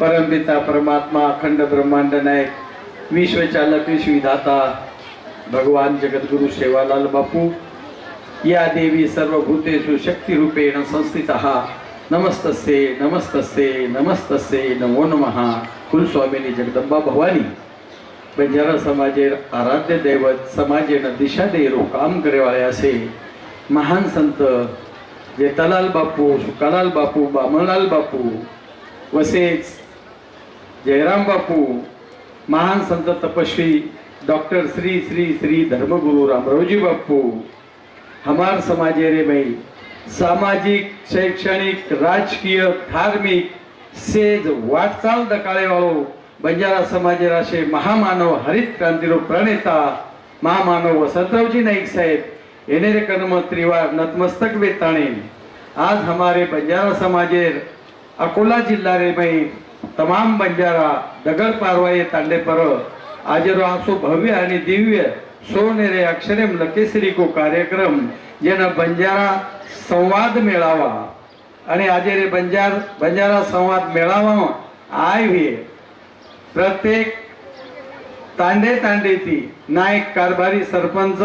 परमपिता परमात्मा अखंड ब्रह्मांड नायक विश्वचालक विश्वविधाता भगवान जगद्गुरु सेवालाल बापू या देवी सर्व सर्वभूतेषु शक्तिरूपेण संस्थितः। नमस्तस्ये नमस्तस्ये नमस्तस्ये नमो नमः। कुलस्वामिनी जगदंबा भवानी। बंजारा समाजे आराध्य दैवत समाजेनं दिशा देरो काम करेवाळे असे महान संत जेतालाल बापू सुकालाल बापू बामनलाल बापू वसेच जयराम बापू महान संत तपस्वी डॉक्टर श्री श्री श्री धर्मगुरु रामरावजी बापू हमार समाजे रे बाई सामाजिक शैक्षणिक राजकीय धार्मिक सेज वाटचाल दकाळे दकाळेवाळो बंजारा समाजे राशे महामानव हरित क्रांतीरो प्रणेता महामानव वसंतरावजी नाईक साहेब येणे रे कर्म त्रिवार नतमस्तक वेताणे आज हमारे बंजारा समाजेर अकोला जिल्हा रे भाई तमाम बंजारा दगड पारवाये तांडे पर આજે આસો ભવ્ય અને દિવ્ય સોનેરે અક્ષરેમ લકેસરી કો કાર્યક્રમ જેના બંજારા સંવાદ મેળાવા અને આજે રે બંજાર બંજારા સંવાદ મેળાવામાં આવી પ્રત્યેક તાંડે તાંડેથી નાયક કારભારી સરપંચ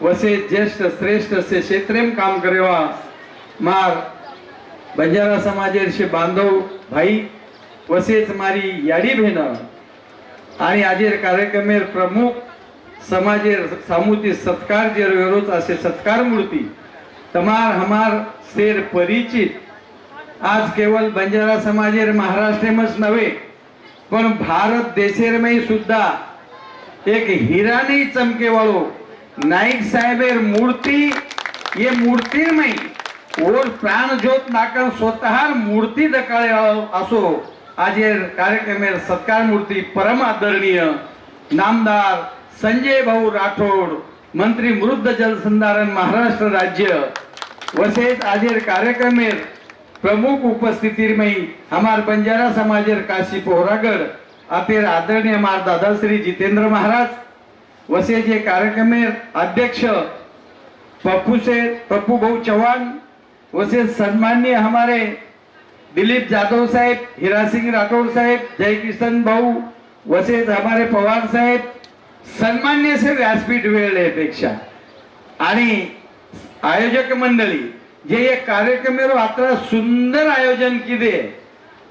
વસે જ્યેષ્ઠ શ્રેષ્ઠ છે ક્ષેત્રેમ કામ કરવા માર બંજારા સમાજે છે બાંધવ ભાઈ वसेच मारी याडी भेन. आणि आजेर कार्यक्रमेर प्रमुख समाजेर सामुती सत्कार जेर वेरोच असे सत्कार मूर्ती. तमार हमार सेर परिचित. आज केवळ बंजारा समाजेर महाराष्ट्रेमच नव्हे पण भारत देशेरमय सुद्धा एक हिरानी चमकेवाळो नाईक साहेबेर मूर्ती ये मूर्तीमय ओर प्राणज्योत नाकर स्वतः मूर्ती दकाळे असो. आजेर કાર્યક્રમે સત્કાર મૂર્તિ પરમ આદરણીય નામદાર સંજય ભાઉ રાઠોડ મંત્રી મૃદ જલ સંધારણ મહારાષ્ટ્र राज्य वसेच आजेर कार्यक्रमे प्रमुख उपस्थिति में हमार बंजारा समाजेर काशी पोहरागढ़ अतेर आदरणीय हमार दादा श्री जितेंद्र महाराज वसेच ये कार्यक्रम अध्यक्ष पप्पू से पप्पू भाऊ चौहान वसेच सन्माननीय हमारे दिलीप जाधव साहेब हिरासिंग राठोड साहेब जय किसन भाऊ वसेच हमारे पवार साहेब सन्मान्य से व्यासपीठ वेळेपेक्षा. आणि आयोजक मंडळी जे एक कार्यक्रमेरो आता सुंदर आयोजन किदे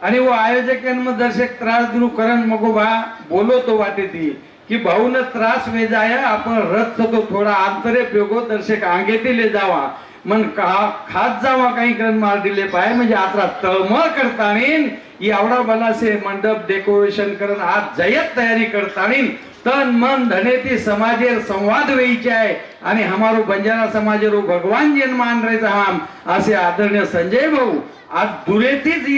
आणि वो आयोजकांमध्ये दर्शक त्रास दिनू करण मगो बा बोलो तो वाटे ती की भाऊन त्रास वे जाया आपण रथ तो थोडा अंतरे पेगो दर्शक आंगे दिले जावा. मन का खात जावा काही करण मार दिले पाय म्हणजे आता तळमळ करतानीन एवढा बनासे मंडप डेकोरेशन करून आज जयत तयारी करतानीन तन मन धने ती समाजे संवाद वेईचे आहे. आणि हमारो बंजारा समाजेरो भगवान जन मान रहे हम असे आदरणीय संजय भाऊ आज दुरेतीच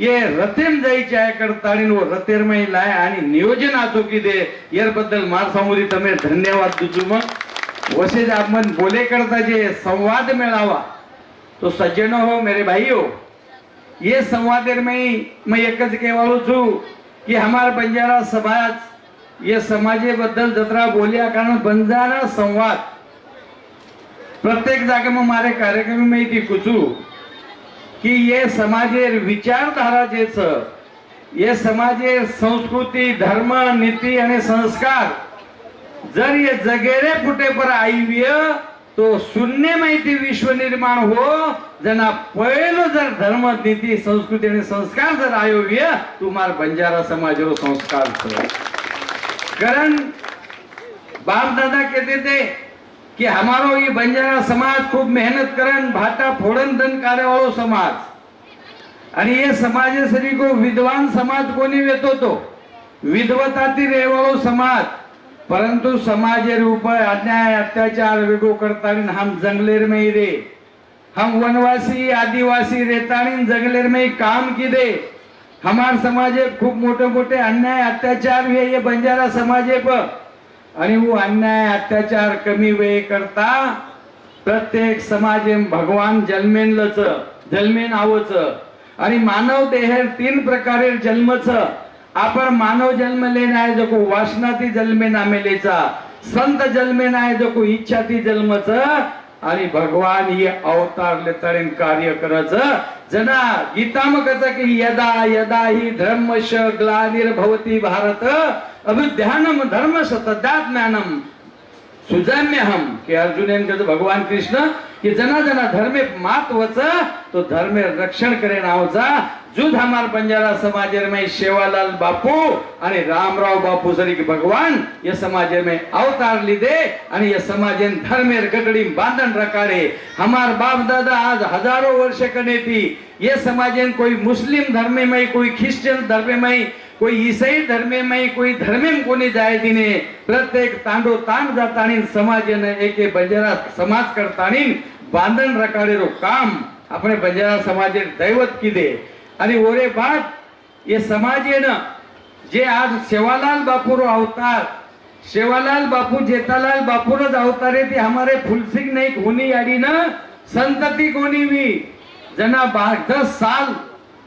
ये रतेम जायचे आहे करताळीन व रतेरमयी लाय आणि नियोजन आचोकी दे मार मारसामोरी तमे धन्यवाद दुजू मग. वसेज आपण बोले करता जे संवाद मिळावा तो सज्जन हो मेरे भाई हो ये संवादेर में मैं एकच केवाळू छू की हमार बंजारा समाज ये समाजे समाजेबद्दल जत्रा बोलिया कारण बंजारा संवाद. प्रत्येक जागे मग मारे कार्यक्रम में ती कुचू की ये समाजेर विचारधारा जे छ ये समाजेर संस्कृती धर्म नीती आणि संस्कार जर ये जगेरे फुटे पर आईव्य तो शून्य माहिती विश्व निर्माण हो जना पहिलो जर धर्म नीती संस्कृती आणि संस्कार जर आयोव्य तुम्हार बंजारा समाजरो संस्कार कारण बाप दादा कहते थे की हमारो ये बंजारा समाज खूप मेहनत करन भाटा फोडन धन कार्य वाळो समाज। आणि ये समाजासाठी को विद्वान समाज कोणी येतो तो? विद्वताती रेवाळो समाज। परंतु समाजेर ऊपर अन्याय अत्याचार वेगो करतानी हम जंगलेर में ही रे। हम वनवासी आदिवासी रेताणी जंगलेर में ही काम किदे। हमार समाजे खूप मोठे मोठे अन्याय अत्याचार हे ये बंजारा समाजे पर। आणि वो अन्याय अत्याचार कमी वेळ करता प्रत्येक समाजे भगवान जन्मेनलच जन्मेन आवच आणि मानव देहेर तीन प्रकारे जन्मच. आपण मानव जन्म नाही जको जो को वासनाती जन्मे नामेलेचा संत जन्मे नाही जको इच्छा ती जन्मच. आणि भगवान हे अवतारले तरेन कार्य करच. जना गीता मग की यदा यदा ही धर्मश ग्लानिर्भवती भारत. अभिध्यानम धर्म सतदा ज्ञानम सुजान्यहम की अर्जुन कसं भगवान कृष्ण कि जना जना धर्मे मात तो धर्मे रक्षण करे नावचा जुद हमार बंजारा समाज में शेवालाल बापू आणि रामराव बापू जरी की भगवान या समाज में अवतार लिदे आणि या समाज धर्मेर गगडी बांधन रकारे हमार बाप दादा आज हजारो वर्ष कने थी ये समाज कोई मुस्लिम धर्मे में कोई ख्रिश्चन धर्मे में કોઈ ઈસાઈ ધર્મેમાં કોઈ ધર્મેમ કોની જાય દીને પ્રત્યેક તાંડો તાંડ જાતાણી સમાજને એકે બંજારા સમાજ કરતાણી બાંધણ રકાડેલું કામ આપણે બંજારા સમાજે દૈવત કીધે અને ઓરે બાદ એ સમાજેન જે આજ સેવાલાલ બાપુનો અવતાર સેવાલાલ બાપુ જેતાલાલ બાપુનો જ અવતાર હતી અમારે ફૂલસિંહ નહીં ઘૂની આડીને સંતતિ ગુણીવી જેના બાર દસ સાલ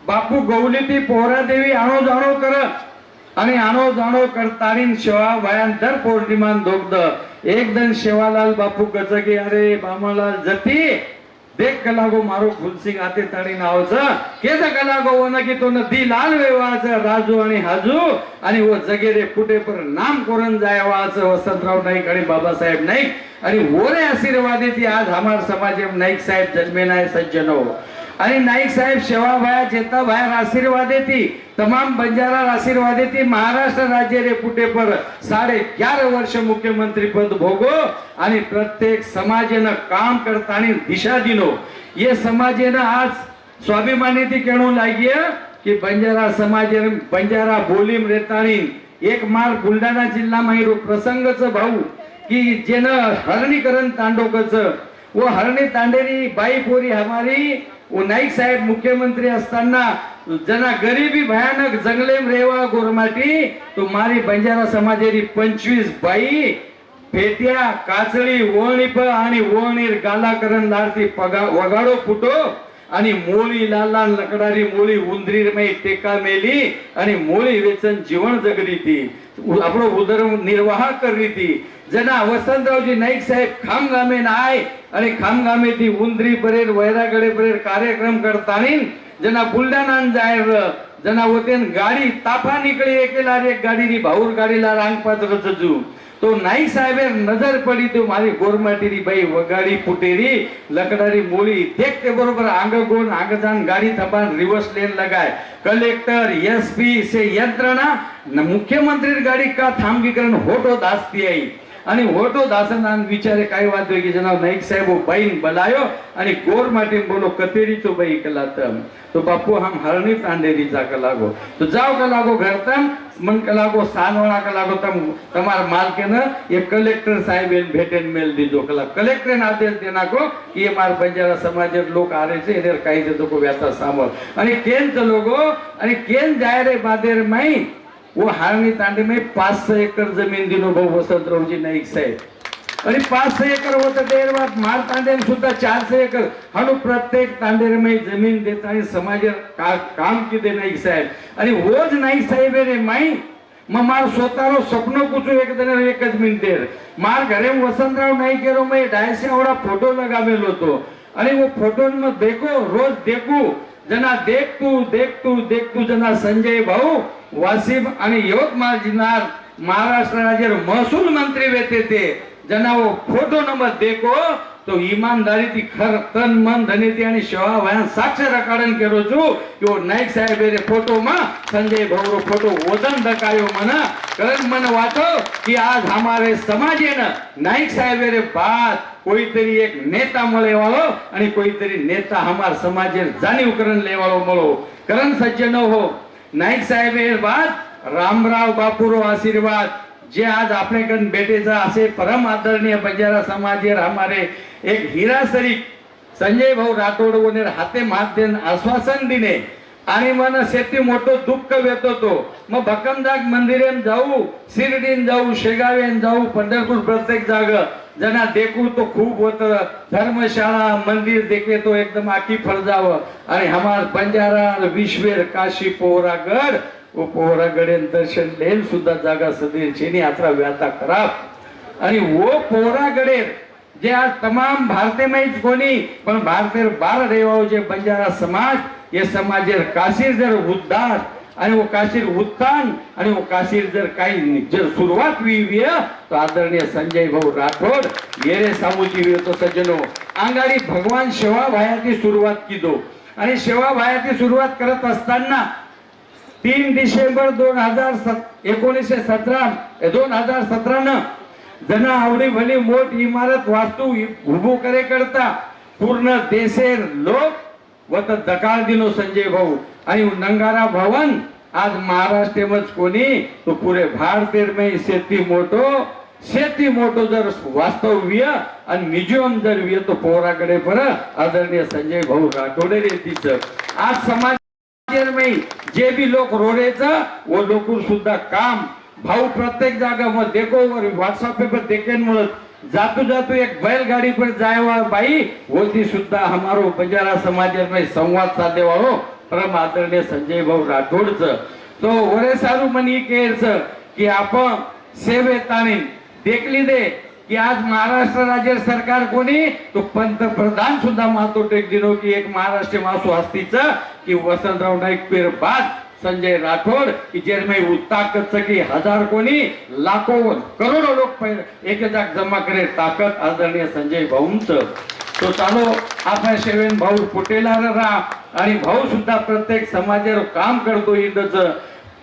बापू गवलीती पोहरा देवी आणो जाणो कर आणि आणो जाणो करताळीन शेवा वयांतर पौर्णिमान दोगद एकदम शेवालाल बापू गजगे अरे बामालाल जती. देख कलागो मारो फुलसिंग आते ताणी आवच केद कलागो वन की तो नदी लाल वेवाच राजू आणि हाजू. आणि व जगेरे कुठे पर नाम कोरण जायवाच वसंतराव नाईक आणि बाबासाहेब नाईक. आणि ओरे आशीर्वादी ती आज हमार समाज नाईक साहेब जन्मेनाय सज्जनो. आणि नाईक साहेब शेवाभाया जेता बाहेर आशीर्वाद येते तमाम बंजारा आशीर्वाद येते महाराष्ट्र राज्य रे कुठे पर साडे ग्यारह वर्ष मुख्यमंत्री पद भोगो आणि प्रत्येक समाजेनं काम करताना दिशा दिलो ये समाजेनं आज स्वाभिमानी केणू लागिय की बंजारा समाज बंजारा बोलीम रेताणी एक मार बुलढाणा जिल्हा माहिरो प्रसंगच भाऊ की जेनं हरणीकरण तांडोकच व हरणी तांडेरी बाई पोरी हमारी नाईक साहेब मुख्यमंत्री असताना जना गरीबी भयानक जंगलेम रेवा गोरमाटी तो मारी बंजारा समाजेरी पंचवीस बाई फेत्या काचळी वळणीप आणि ओळणीर गालाकरण लाडती पगा वगाडो फुटो. आणि मोळी लाला लकडारी मोळी उंदरीर मै टेका मेली आणि मोळी वेचन जीवन जगली ती. आपलं उदरनिर्वाह करी ती. जना वसंतरावजी नाईक साहेब खामगामे नाय आणि खामगामे ती उंदरी बरेर वैरागडे बरेर कार्यक्रम करता जना बुलढाणान जाहीर जना होते गाडी ताफा निकळी एकेला रे गाडीनी भाऊर गाडीला रांग पात्र जू. તો નાઈ સાહેબે નજર પડી તો મારી ગોરમાટીરી ભાઈ વગાડી ફૂટેરી લકડારી મૂળી દેખતે બરોબર આંગગોન આંગજાન ગાડી થપાન રિવર્સ લેન લગાય કલેક્ટર એસપી સે યંત્રણા મુખ્યમંત્રી ગાડી કા થામગીકરણ હોટો દાસતી આવી અને હોટો દાસનાન વિચારે કાંઈ વાત હોય કે જનાવ નાઈક સાહેબો બહેન બલાયો અને ગોર માટે બોલો કતેરી તો બહી કલાતમ તો બાપુ હમ હરણી તાંડેરી જા કલાગો તો જાઓ કલાગો ઘર તમ મન કલાગો સાનવાળા કલાગો તમ તમારા માલકેને એ કલેક્ટર સાહેબ એને ભેટેન મેલ દીધો કલાક કલેક્ટરને આદેશ દે નાખો કે એ માર બંજારા સમાજ લોક આરે છે એને કાંઈ છે તો કોઈ વ્યાતા સાંભળ અને કેમ ચલોગો અને કેમ જાય રે બાદેર માઈ वो हाळणी तांडे मी पाच सौ एकर जमीन दिलो भाऊ वसंतरावजी नाईक साहेब. आणि पाच सौ एकर होतं डेरवाद मार तांडे सुद्धा चार चारशे एकर. हनु प्रत्येक तांडेर मी जमीन देत आणि समाज का, काम किती नाईक साहेब. आणि होज नाईक साहेब रे माई. मग मार स्वतः स्वप्न कुचू एक जण एकच मिनिटे मार घरे वसंतराव नाही गेलो मग डायसे एवढा फोटो लगावेल होतो. आणि वो फोटो मग देखो रोज देखू. जना देख तू देख तू देख तू जना संजय भाऊ. वासिम आणि यवतमाळ जिल्ह्यात महाराष्ट्र राज्य महसूल मंत्री वेते ते जना वो फोटो नंबर देखो तो ईमानदारी ती खर तन मन धनेती आणि शेवा वयान साक्ष रकाडन केलो છું કે નાયક સાહેબ એ ફોટો માં સંજય ભાવરો ફોટો વજન ધકાયો મને કરન મને વાતો કે આજ हमारे समाजे न नाईक साहेब रे बात કોઈતરી એક નેતા મળે વાળો અને કોઈતરી નેતા હમાર સમાજે જાણીવ કરણ લેવાળો મળો કરણ સજ્જનો હો नाईक साहेब रामराव बापूराव आशीर्वाद. जे आज आपल्याकडून भेटेचा असे परम आदरणीय बंजारा समाज रामारे एक हिरासरी संजय भाऊ राठोड वनेर हाते महादेन आश्वासन दिने आणि मन शेती मोठं दुःख व्यत तो मग भक्कमदाग मंदिरेन जाऊ शिर्डीन जाऊ शेगाव जाऊ पंढरपूर प्रत्येक जागा. जना देखू तो खूप होत धर्मशाळा मंदिर देखे तो एकदम आखी फळजावं आणि हमार बंजारा विश्वेर काशी पोहरागड व पोहरागडेन दर्शन लेन सुद्धा जागा सदील शेनी यात्रा व्याता खराब आणि वो पोहरागडे जे आज तमाम भारतेमयच कोणी पण भारतेर बाल रेवाव जे बंजारा समाज हे समाजेर काशीर जर उद्धार आणि वो काशीर उत्थान आणि वो काशीर जर काही जर सुरुवात व्ही तो आदरणीय संजय भाऊ राठोड येरे सामूची तो सज्जनो अंगारी भगवान शेवाभायाची सुरुवात किदो आणि शेवाभायाची सुरुवात करत असताना तीन डिसेंबर दोन हजार सत एकोणीसशे सतरा दोन हजार सतरानं जना आवडी भली मोठ इमारत वास्तू उभू करे करता पूर्ण देशेर लोक व तर दकाळ दिलो संजय भाऊ. आणि नंगारा भवन आज महाराष्ट्र मच कोणी तो पुरे भारतेर शेती मोठो शेती मोठो जर वास्तव्य आणि म्युझियम जर विय तो पोराकडे पर आदरणीय संजय भाऊ राठोडे रे तिचं. आज समाज जे भी लोक रोडेचं व लोक सुद्धा काम. भाऊ प्रत्येक जागा मग देखो वर व्हॉट्सअप पेपर देखेन म्हणत जातो जातो एक बैलगाडी पर जायवा बाई. बोलती सुद्धा हमारो बंजारा समाज संवाद साधे वाळो. परम आदरणीय संजय भाऊ राठोडच. तो वरे सारू मनी केरच की आपण सेवेताने देखली दे की आज महाराष्ट्र राज्य सरकार कोणी? तो पंतप्रधान सुद्धा मातो टेक दिनो की एक महाराष्ट्र मासू हस्तीचं की वसंतराव नाईक पेर बाद संजय राठोड की जेरमे ताकद सगळी हजार कोणी? लाखो करोडो लोक एक जाग जमा करे ताकद आदरणीय संजय भाऊंच. तो चालो आपण शेवेन भाऊ फुटेला राहा. आणि भाऊ सुद्धा प्रत्येक समाजावर काम करतो इंडच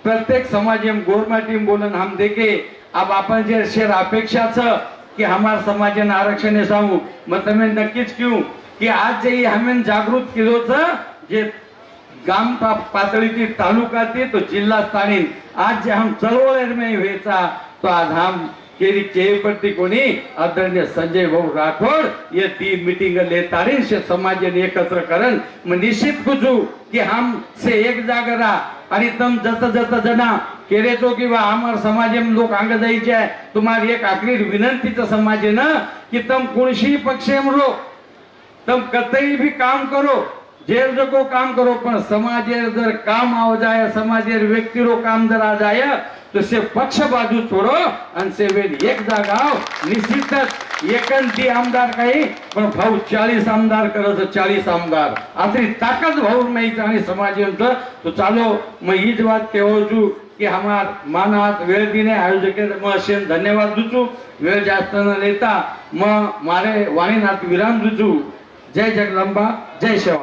प्रत्येक समाज एम गोरमा बोलन हम देखे. अब आपण जे शेर अपेक्षाच की हमार समाजन आरक्षण सांगू. मग तुम्ही नक्कीच क्यू? की आज जे हमेन जागृत केलोच जे गाम पा- तालुका तालुकाची तो जिल्हा स्थानी आज जे हम चळवळ में व्हायचा तो आज हम केरी केपट्टी कोणी आदरणीय संजय भाऊ राठोड ये ती मीटिंग लेतारी से समाज एकत्र करन मग निश्चित कुजू की हम से एक जागरा आणि तम जत जत जना केरेचो किंवा हमार समाज लोक अंग जायचे आहे तुम्हाला एक आखरी विनंतीचं समाज ना की तम कोणशी पक्ष रो तम कतई भी काम करो जेर જકો काम करो પણ સમાજે जर काम आव जाय समाजेर કામ रो काम जर आ जाय तो से पक्ष बाजू छोडो आणि सेवेन एक जागा आव। निश्चितच आमदार काही पण भाऊ चाळीस आमदार करत चाळीस आमदार। आतरी ताकद भाऊ नाही आणि समाजांचं तो चालो मग हीच बात केवळ छू कि हमार मानात वेळ दिने आयोजक मग धन्यवाद दुचू। वेळ जास्त न लेता मग मारे वाणीनाथ विराम दुचू। जय जगदंबा जय शिवा।